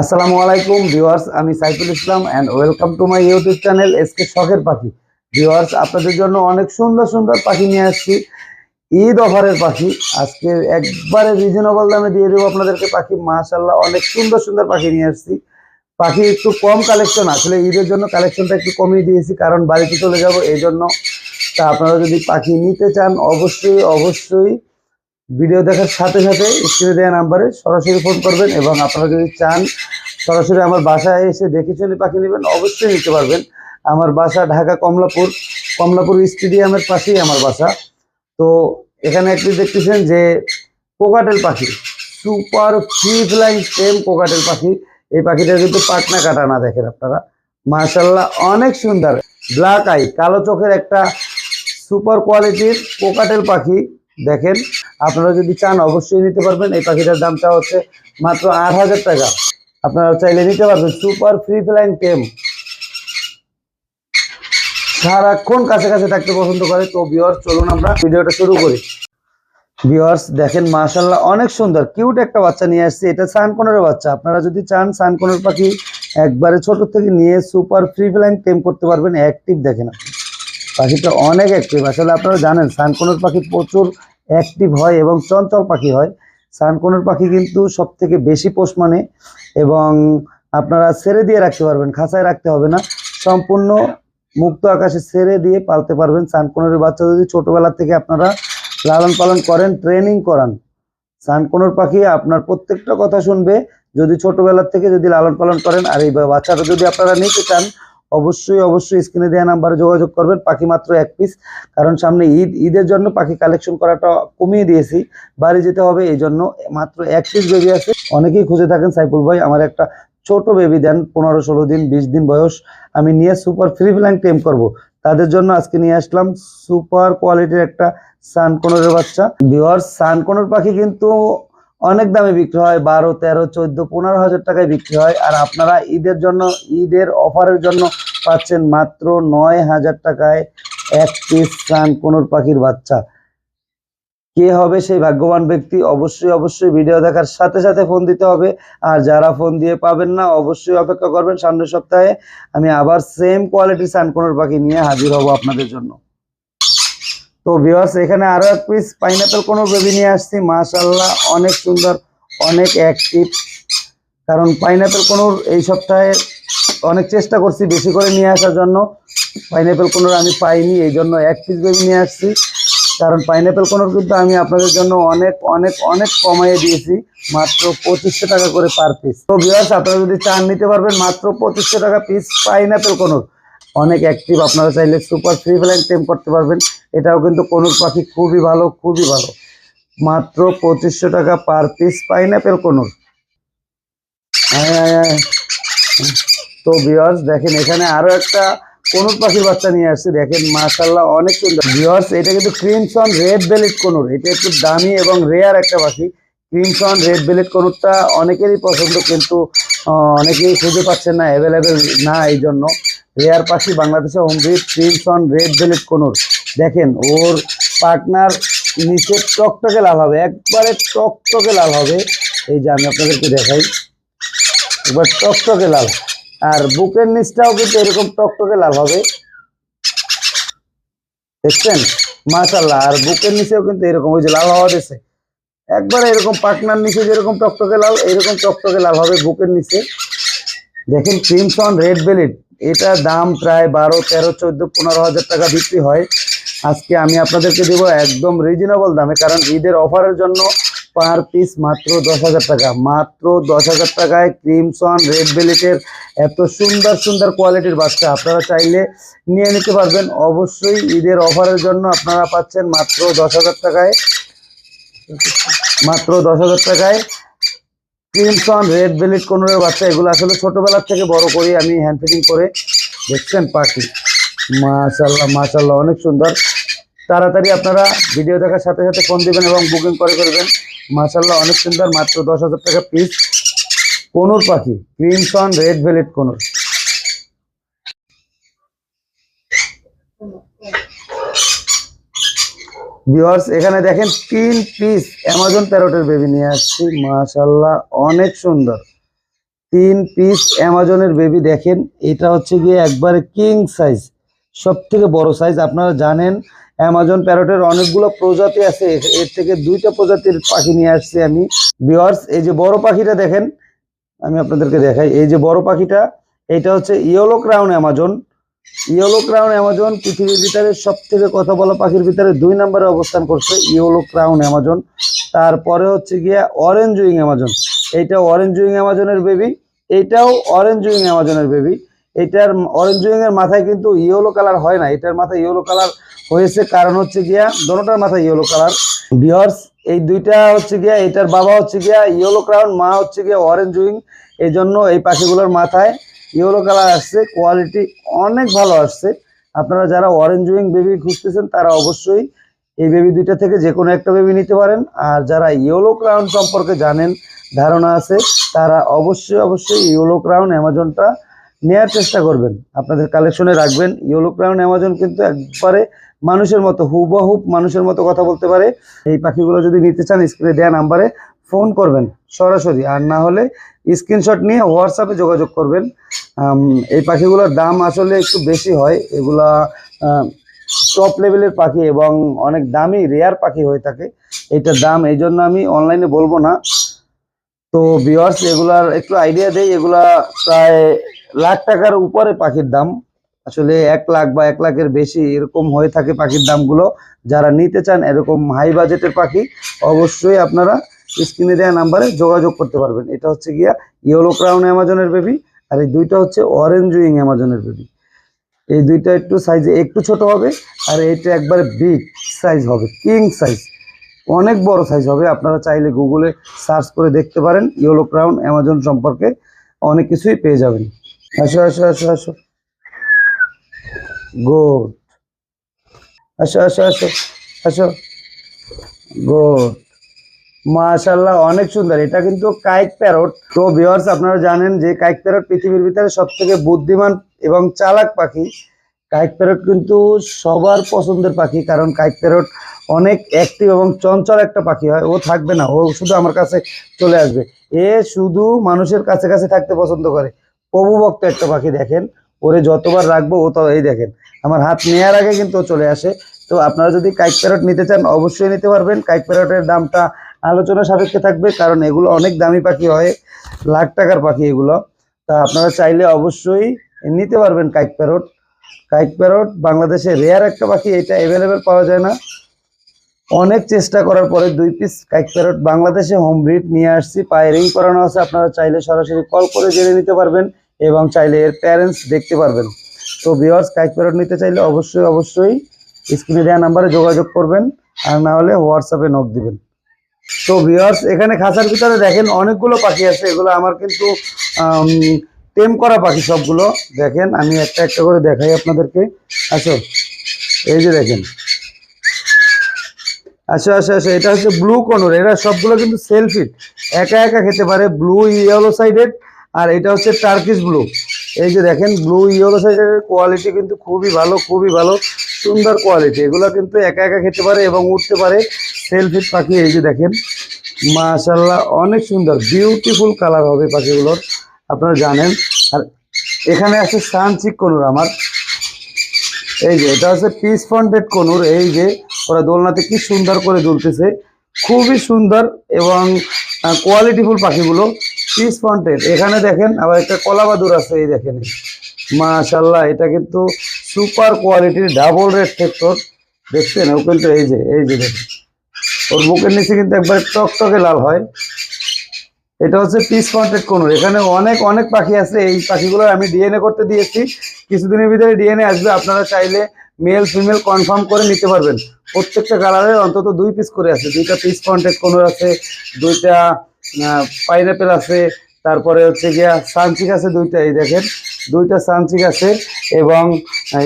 আসসালামু আলাইকুম, ভিউয়ার্স, আমি Saiful Islam and welcome to my YouTube channel SK শখের পাখি ভিউয়ার্স, আপনাদের জন্য অনেক সুন্দর সুন্দর পাখি নিয়ে আসছি। ঈদ অফারের পাখি। আজকে একবারে রিজনেবল দামে দিয়ে দেবো আপনাদেরকে পাখি। মাশাল্লাহ অনেক সুন্দর সুন্দর পাখি নিয়ে আসছি। পাখি একটু কম কালেকশন আসলে ঈদের জন্য কালেকশনটা একটু কমিয়ে দিয়েছি, কারণ বাড়িতে চলে যাব এই জন্য তা আপনারা যদি পাখি নিতে চান, অবশ্যই অবশ্যই ভিডিও দেখার সাথে সাথে স্ক্রিনে দেওয়া নাম্বারে সরাসরি ফোন করবেন এবং আপনারা যদি চান সরাসরি আমার বাসায় এসে দেখে চলে পাখি নেবেন, অবশ্যই নিতে পারবেন। আমার বাসা ঢাকা কমলাপুর কমলাপুর স্টেডিয়ামের পাশেই আমার বাসা। তো এখানে একটি দেখতেছেন যে কোকাটেল পাখি, super free flying same cockatiel পাখি। এই পাখিটা কিন্তু পাটনা কাটা না দেখেন আপনারা। মার্শাল্লাহ অনেক সুন্দর। ব্ল্যাক আই, কালো চোখের একটা সুপার কোয়ালিটির কোকাটেল পাখি, দেখেন। আপনারা যদি চান, অবশ্যই নিতে পারবেন। এই পাখিটার দামটা হচ্ছে মাত্র আট হাজার টাকা। আপনারা চাইলে নিতে পারবেন সুপার ফ্রি ফ্লাইং টেম। সারাক্ষণ কাছে কাছে থাকতে পছন্দ করে। তো ভিওয়ার্স চলুন আমরা ভিডিওটা শুরু করি। ভিওয়ার্স দেখেন মাশাল্লাহ অনেক সুন্দর কিউট একটা বাচ্চা নিয়ে আসছে। এটা সানকনের বাচ্চা। আপনারা যদি চান, সানকনের পাখি একবারে ছোট থেকে নিয়ে সুপার ফ্রি ফ্লাইং টেম করতে পারবেন। অ্যাক্টিভ দেখেন আপনি। পাখিটা অনেক অ্যাক্টিভ আসলে আপনারা জানেন, সানকনের পাখি প্রচুর অ্যাক্টিভ হয় এবং চঞ্চল পাখি হয়। সানকনের পাখি কিন্তু সব থেকে বেশি পোষ মানে এবং আপনারা ছেড়ে দিয়ে রাখতে পারবেন, খাঁচায় রাখতে হবে না। সম্পূর্ণ মুক্ত আকাশে ছেড়ে দিয়ে পালতে পারবেন। সানকনের বাচ্চা যদি ছোটবেলা থেকে আপনারা লালন পালন করেন ট্রেনিং করান সানকনের পাখি আপনার প্রত্যেকটা কথা শুনবে। যদি ছোটবেলার থেকে যদি লালন পালন করেন, আর এই বাচ্চাটা যদি আপনারা নিতে চান অবশ্যই অবশ্যই স্ক্রিনে দেওয়া নাম্বারে যোগাযোগ করবেন। পাখি মাত্র এক পিস কারণ সামনে ঈদ, ঈদের জন্য পাখি কালেকশন করাটা কমিয়ে দিয়েছি। বাড়ি যেতে হবে, এই জন্য মাত্র এক পিস বেবি আছে। অনেকেই খুঁজে থাকেন সাইফুল ভাই। আমার একটা ছোট বেবি দেন, পনেরো ষোলো দিন, বিশ দিন বয়স। আমি নিয়ে সুপার ফ্রি ফ্ল্যাং টেম করব। তাদের জন্য আজকে নিয়ে আসলাম সুপার কোয়ালিটির একটা সানকোনের বাচ্চা। ভিওয়ার্স সানকোনের পাখি কিন্তু অনেক দামে বিক্রি হয়, বারো, তেরো, চোদ্দ, পনেরো হাজার টাকায় বিক্রি হয়। আর আপনারা ঈদের জন্য, ঈদের অফারের জন্য পাচ্ছেন মাত্র নয় হাজার টাকায় এক পিস সানকোনোর পাখির বাচ্চা। কে হবে সেই ভাগ্যবান ব্যক্তি? অবশ্যই অবশ্যই ভিডিও দেখার সাথে সাথে ফোন দিতে হবে। আর যারা ফোন দিয়ে পাবেন না, অবশ্যই অপেক্ষা করবেন সামনের সপ্তাহে। আমি আবার সেম কোয়ালিটির সানকোনোর পাখি নিয়ে হাজির হব আপনাদের জন্য। তো ভিউয়ার্স এখানে আরও এক পিস পাইনাপেল কোনো বেবি নিয়ে আসছি। মাশাল্লাহ অনেক সুন্দর, অনেক অ্যাক্টিভ কারণ পাইনাপেল কোনোর এই সপ্তাহে অনেক চেষ্টা করছি বেশি করে নিয়ে আসার জন্য। পাইনাপেল কোনোর আমি পাইনি, এই জন্য এক পিস বেবি নিয়ে আসছি। কারণ পাইনাপেল কোনোর কিন্তু আমি আপনাদের জন্য অনেক অনেক অনেক কমাইয়ে দিয়েছি, মাত্র পঁচিশশো টাকা করে পার পিস তো ভিউয়ার্স আপনারা যদি চান নিতে পারবেন মাত্র পঁচিশশো টাকা পিস পাইনাপেল কোনোর অনেক অ্যাক্টিভ আপনারা চাইলে সুপার ফ্রি ফ্লাইং টেম করতে পারবেন। এটাও কিন্তু কোনোর পাখি খুবই ভালো খুবই ভালো। মাত্র পঁচিশশো টাকা পার পিস পাইনাপেল কোনোর। তো ভিওয়ার্স দেখেন, এখানে আরও একটা কোনুর পাখির বাচ্চা নিয়ে আসছে। দেখেন মাশাল্লাহ অনেক সুন্দর। ভিওয়ার্স এটা কিন্তু ক্রিমসন রেড বেলিট কোনুর। এটা একটু দামি এবং রেয়ার একটা পাখি। ক্রিমসন রেড বেলিট কোনুরটা অনেকেরই পছন্দ, কিন্তু অনেকেই খুঁজে পাচ্ছেন না অ্যাভেলেবেল না এই জন্য। রেয়ার পাখি বাংলাদেশে homebred crimson red bellied conure দেখেন, ওর পার্টনার নিচে টকটকে লাল হবে, একবারে টকটকে লাল হবে। এই যে আমি আপনাদেরকে দেখাই, একবার টকটকে লাল। আর বুকের নিচটাও কিন্তু এরকম টকটকে লাল হবে। দেখছেন? মাশাল্লাহ আর বুকের নিচেও কিন্তু এরকম, ওই যে লাল হওয়া দিছে। একবার এরকম পাটনার নিচে যেরকম টকটকে লাল, এরকম টকটকে লাল হবে বুকের নিচে। দেখেন ক্রিমসন রেড বেলিট এটা দাম প্রায় বারো, তেরো, চোদ্দ, পনেরো হাজার টাকা বিক্রি হয়। আজকে আমি আপনাদেরকে দেবো একদম রিজনেবল দামে, কারণ ঈদের অফারের জন্য পার পিস মাত্র দশ হাজার টাকা। মাত্র দশ হাজার টাকায় ক্রিমসন রেড বেলেটের এত সুন্দর সুন্দর কোয়ালিটির বাচ্চা আপনারা চাইলে নিয়ে নিতে পারবেন। অবশ্যই ঈদের অফারের জন্য আপনারা পাচ্ছেন মাত্র দশ হাজার টাকায়, মাত্র দশ হাজার টাকায় ক্রিমসন রেড বেলিট কোনোর বাচ্চা এগুলো আসলে ছোটবেলার থেকে বড় করি আমি হ্যান্ড ফিটিং করে দেখছেন পাখি। মাশাল্লাহ মাশাল্লাহ অনেক সুন্দর। তাড়াতাড়ি আপনারা ভিডিও দেখার সাথে সাথে ফোন দিবেন এবং বুকিং করে করবেন মাশাল্লাহ অনেক সুন্দর, মাত্র দশ হাজার টাকা পিস কোনুর পাখি crimson red bellied conure. Viewers এখানে দেখেন তিন পিস অ্যামাজন প্যারোটের বেবি নিয়ে আসছি। মাশাল্লাহ অনেক সুন্দর। তিন পিস অ্যামাজনের বেবি দেখেন, এটা হচ্ছে গিয়ে একবারে কিং সাইজ সব থেকে বড় সাইজ আপনারা জানেন অ্যামাজন প্যারটের অনেকগুলো প্রজাতি আছে, এর- থেকে দুইটা প্রজাতির পাখি নিয়ে আসছি আমি। বিয়ার্স এই যে বড় পাখিটা দেখেন, আমি আপনাদেরকে দেখাই। এই যে বড় পাখিটা, এটা হচ্ছে yellow crown Amazon yellow crown Amazon পৃথিবীর ভিতরে সব থেকে কথা বলা পাখির ভিতরে দুই নম্বরে অবস্থান করছে ইয়েলো ক্রাউন অ্যামাজন তারপরে হচ্ছে গিয়া অরেঞ্জ উইং অ্যামাজন এইটা অরেঞ্জ উইং অ্যামাজনের বেবি এইটাও অরেঞ্জ উইং অ্যামাজনের বেবি এটার অরেঞ্জ উইং এর মাথায় কিন্তু ইয়েলো কালার হয় না, এটার মাথায় ইয়েলো কালার হয়েছে, কারণ হচ্ছে গিয়া দোনোটার মাথায় ইয়েলো কালার বিয়ার্স এই দুইটা হচ্ছে গিয়া, এটার বাবা হচ্ছে গিয়া ইয়েলো ক্রাউন মা হচ্ছে গিয়া অরেঞ্জ উইং এই জন্য এই পাখিগুলোর মাথায় ইয়েলো কালার আসছে কোয়ালিটি অনেক ভালো আসছে। আপনারা যারা অরেঞ্জ উইং বেবি খুঁজতেছেন, তারা অবশ্যই এই বেবি দুইটা থেকে যে কোনো একটা বেবি নিতে পারেন। আর যারা ইয়েলো ক্রাউন সম্পর্কে জানেন, ধারণা আছে, তারা অবশ্যই অবশ্যই ইয়েলো ক্রাউন অ্যামাজনটা নেয়ার চেষ্টা করবেন। আপনাদের কালেকশনে রাখবেন। ইয়েলো ক্রাউন অ্যামাজন কিন্তু একবারে মানুষের মতো হুবহুব মানুষের মতো কথা বলতে পারে। এই পাখিগুলো যদি নিতে চান স্ক্রিনে দেওয়া নাম্বারে ফোন করবেন সরাসরি, আর না হলে স্ক্রিনশট নিয়ে হোয়াটসঅ্যাপে যোগাযোগ করবেন। এই পাখিগুলোর দাম আসলে একটু বেশি হয়। এগুলা টপ লেভেলের পাখি এবং অনেক দামি রেয়ার পাখি হয়ে থাকে। এইটার দাম এই জন্য আমি অনলাইনে বলব না। তো ভিওয়ার্স এগুলার একটু আইডিয়া দেই। এগুলা প্রায় লাখ টাকার উপরে পাখির দাম। আসলে এক লাখ বা এক লাখের বেশি এরকম হয়ে থাকে পাখির দামগুলো। যারা নিতে চান এরকম হাই বাজেটের পাখি, অবশ্যই আপনারা স্ক্রিনে দেওয়া নাম্বারে যোগাযোগ করতে পারবেন। এটা হচ্ছে গিয়া ইয়েলো ক্রাউন অ্যামাজনের বেবি আর এই দুইটা হচ্ছে অরেঞ্জ উইং অ্যামাজনের বেবি এই দুইটা একটু সাইজে একটু ছোট হবে, আর এইটা একবারে বিগ সাইজ হবে কিং সাইজ অনেক বড় সাইজ হবে, আপনারা চাইলে গুগলে সার্চ করে দেখতে পারেন ইয়েলো ক্রাউন অ্যামাজন সম্পর্কে অনেক কিছুই পেয়ে যাবেন। আসো আসো আসো আসো। গুড আসো আসো আসো আসো। গুড মাশাল্লাহ অনেক সুন্দর। এটা কিন্তু কাইক প্যারট। তো ভিউয়ার্স আপনারা জানেন যে কাইক প্যারট পৃথিবীর ভিতরে সব থেকে বুদ্ধিমান এবং চালাক পাখি। কাইক প্যারট কিন্তু সবার পছন্দের পাখি, কারণ কাইক প্যারট অনেক অ্যাক্টিভ এবং চঞ্চল একটা পাখি হয়। ও থাকবে না, ও শুধু আমার কাছে চলে আসবে। এ শুধু মানুষের কাছে কাছে থাকতে পছন্দ করে। প্রভুভক্ত একটা পাখি দেখেন, ওরে যতবার রাখব ও তো এই দেখেন। আমার হাত নেওয়ার আগে কিন্তু চলে আসে। তো আপনারা যদি কাইক প্যারট নিতে চান, অবশ্যই নিতে পারবেন। কাইক প্যারটের দামটা আলোচনা সাপেক্ষে থাকবে, কারণ এগুলো অনেক দামি পাখি হয়, লাখ টাকার পাখি এগুলো। তা আপনারা চাইলে অবশ্যই নিতে পারবেন কাইক প্যারট। কাইক প্যারট বাংলাদেশে রেয়ার একটা পাখি, এটা অ্যাভেলেবেল পাওয়া যায় না। অনেক চেষ্টা করার পরে দুই পিস কাইক প্যারট বাংলাদেশে হোম ব্রিড নিয়ে আসছি পায়ে রিং করানো আছে, আপনারা চাইলে সরাসরি কল করে জেনে নিতে পারবেন এবং চাইলে এর প্যারেন্টস দেখতে পারবেন। তো ভিওয়ার্স কাইক প্যারট নিতে চাইলে অবশ্যই অবশ্যই স্ক্রিনে দেওয়া নাম্বারে যোগাযোগ করবেন, আর না হলে হোয়াটসঅ্যাপে নক দিবেন। তো ভিওয়ার্স এখানে খাঁচার ভিতরে দেখেন অনেকগুলো পাখি আছে, এগুলো আমার কিন্তু টেম করা পাখি সবগুলো। দেখেন, আমি একটা একটা করে দেখাই আপনাদেরকে। আসো, এই যে দেখেন। আচ্ছা আচ্ছা আচ্ছা এটা হচ্ছে ব্লু কনর, এরা সবগুলো কিন্তু সেলফিট একা একা খেতে পারে ব্লু ইয়েলো সাইডেড আর এটা হচ্ছে টার্কিশ ব্লু এই যে দেখেন ব্লু ইয়েলো সাইডের কোয়ালিটি কিন্তু খুবই ভালো খুবই ভালো, সুন্দর কোয়ালিটি এগুলো কিন্তু একা একা খেতে পারে এবং উঠতে পারে। সেলফিট পাখি, এই যে দেখেন মাশাল্লাহ অনেক সুন্দর বিউটিফুল কালার হবে পাখিগুলোর, আপনারা জানেন। আর এখানে আছে সানচিক কনুর আমার। এই যে, এটা হচ্ছে পিস ফন্টেড কনুর, এই যে, ওরা দোলনাতে কি সুন্দর করে দুলতেছে। খুবই সুন্দর এবং কোয়ালিটিফুল পাখিগুলো পিস ফন্টেড এখানে দেখেন, আবার একটা কলাবাদুর আছে, এই দেখেন। মাশাল্লাহ এটা কিন্তু সুপার কোয়ালিটির ডাবল রেড ফ্যাক্টর দেখছেন ও কিন্তু এই যে এই যে দেখেন। ওর বুকের নিচে কিন্তু একবার টকটকে লাল হয়। এটা হচ্ছে পিস কন্টেক্ট কোন এখানে অনেক অনেক পাখি আছে। এই পাখিগুলো আমি ডিএনএ করতে দিয়েছি। কিছুদিনের ভিতরে ডিএনএ আসবে। আপনারা চাইলে মেল ফিমেল কনফার্ম করে নিতে পারবেন। প্রত্যেকটা কালারের অন্তত দুই পিস করে আছে। দুইটা পিস কন্টেক্ট কোন আছে, দুইটা পাইনাপেল আছে, তারপরে হচ্ছে গিয়া সানচিক আছে দুইটা, এই দেখেন। দুইটা সানচিক আছে এবং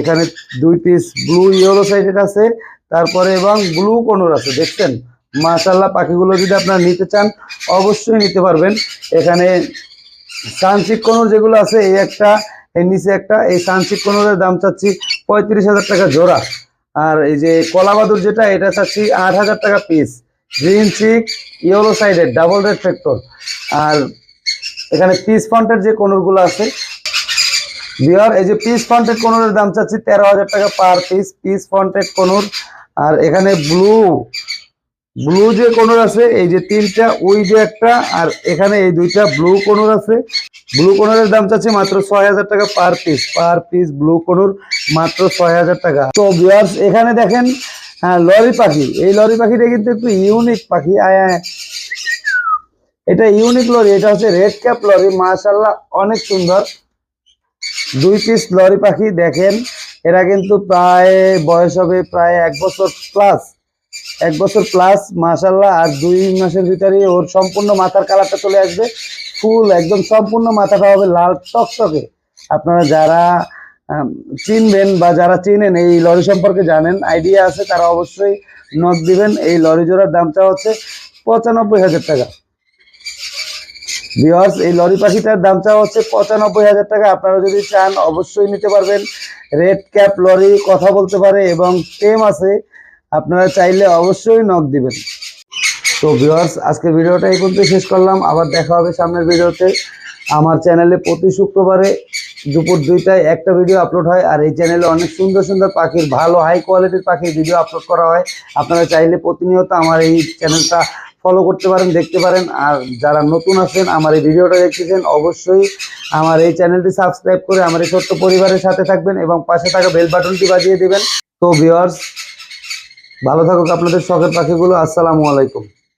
এখানে দুই পিস ব্লু ইয়েলো সাইডের আছে। তারপরে এবং ব্লু কোনোর আছে, দেখছেন? মাশাল্লাহ পাখিগুলো যদি আপনারা নিতে চান, অবশ্যই নিতে পারবেন। এখানে সানসিক কোনোর যেগুলো আছে, এই একটা এর নিচে একটা, এই সানসিক কোনোরের দাম চাচ্ছি পঁয়ত্রিশ হাজার টাকা জোড়া। আর এই যে কলাবাদুর যেটা, এটা চাচ্ছি আট হাজার টাকা পিস। গ্রিন চিক, ইয়েলো সাইডের, ডাবল রেড ফ্যাক্টর আর এখানে পিস ফন্টের যে কোনরগুলো আছে বিহার এই যে পিস ফন্টেড কোনরের দাম চাচ্ছি তেরো হাজার টাকা পার পিস পিস ফন্টেড কোনর। আর এখানে ব্লু ব্লু যে কোনর আছে, এই যে তিনটা, ওই যে একটা, আর এখানে এই দুইটা ব্লু কোনর আছে। ব্লু কোনরের দাম চাচ্ছে মাত্র ছয় হাজার টাকা per piece per piece blue conure মাত্র ছয় হাজার টাকা। তো ভিউয়ার্স এখানে দেখেন হ্যাঁ লরি পাখি। এই লরি পাখিটা কিন্তু একটু ইউনিক পাখি। আয়। এটা ইউনিক লরি এটা হচ্ছে রেড ক্যাপ লরি মাশাল্লাহ অনেক সুন্দর। দুই পিস লরি পাখি, দেখেন, এরা কিন্তু প্রায়, বয়স হবে প্রায় এক বছর প্লাস এক বছর প্লাস মাশাল্লাহ আর দুই মাসের ভিতরেই ওর সম্পূর্ণ মাথার কালারটা চলে আসবে। ফুল একদম সম্পূর্ণ মাথাটা হবে লাল টকটকে। আপনারা যারা চিনবেন বা যারা চিনেন এই লরি সম্পর্কে জানেন আইডিয়া আছে, তারা অবশ্যই নক দিবেন। এই লরি জোড়ার দামটা হচ্ছে পঁচানব্বই হাজার টাকা। ভিওয়ার্স এই লরি পাখিটার দামটা হচ্ছে পঁচানব্বই হাজার টাকা। আপনারা যদি চান, অবশ্যই নিতে পারবেন। রেড ক্যাপ লরি, কথা বলতে পারে এবং টেম আছে। আপনারা চাইলে অবশ্যই নক দিবেন। তো ভিওয়ার্স আজকে ভিডিওটা এই শেষ করলাম। আবার দেখা হবে সামনের ভিডিওতে। আমার চ্যানেলে প্রতি শুক্রবারে দুপুর দুইটায় একটা ভিডিও আপলোড হয়। আর এই চ্যানেলে অনেক সুন্দর সুন্দর পাখির, ভালো হাই কোয়ালিটির পাখির ভিডিও আপলোড করা হয়। আপনারা চাইলে প্রতিনিয়ত আমার এই চ্যানেলটা ফলো করতে পারেন, দেখতে পারেন। আর যারা নতুন আছেন আমার এই ভিডিওটা দেখতেছেন, অবশ্যই আমার এই চ্যানেলটি সাবস্ক্রাইব করে আমার এই ছোট্ট পরিবারের সাথে থাকবেন এবং পাশে থাকা বেল বাটনটি বাজিয়ে দেবেন। তো ভিওয়ার্স ভালো থাকুক আপনাদের শখের পাখিগুলো আসসালামু আলাইকুম।